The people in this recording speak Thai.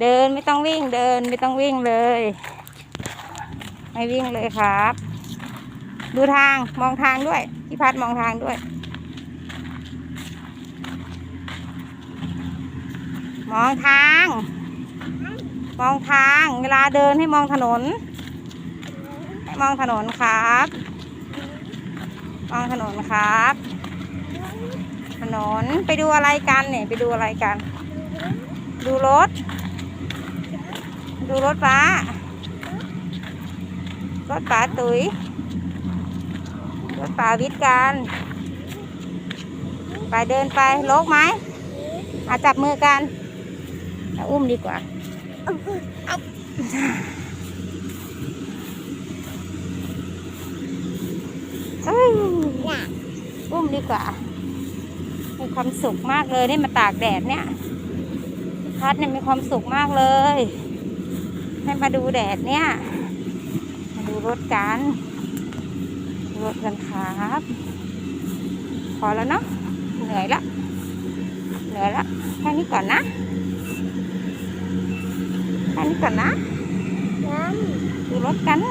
เดินไม่ต้องวิ่งเดินไม่ต้องวิ่งเลย ไม่วิ่งเลยครับ ดูทางมองทางด้วยพี่พัดมองทางด้วย มองทาง มองทาง เวลาเดินให้มองถนนให้มองถนนครับ มองถนนครับ ถนนไปดูอะไรกันเนี่ยไปดูอะไรกัน ดูรถ ดูรถป้ารถป้าตุ๋ยรถป้าวิทย์กันไปเดินไปโลกไหมอาจับมือกันอาอุ้มดีกว่าอุ้มดีกว่ามีความสุขมากเลยได้มาตากแดดเนี่ยพัดเนี่ยมีความสุขมากเลย ให้มาดูแดดเนี่ย มาดูรถกันดูรถกันครับ พอแล้วเนาะ เหนื่อยละ เหนื่อยละ แค่นี้ก่อนนะ แค่นี้ก่อนนะดูรถกันน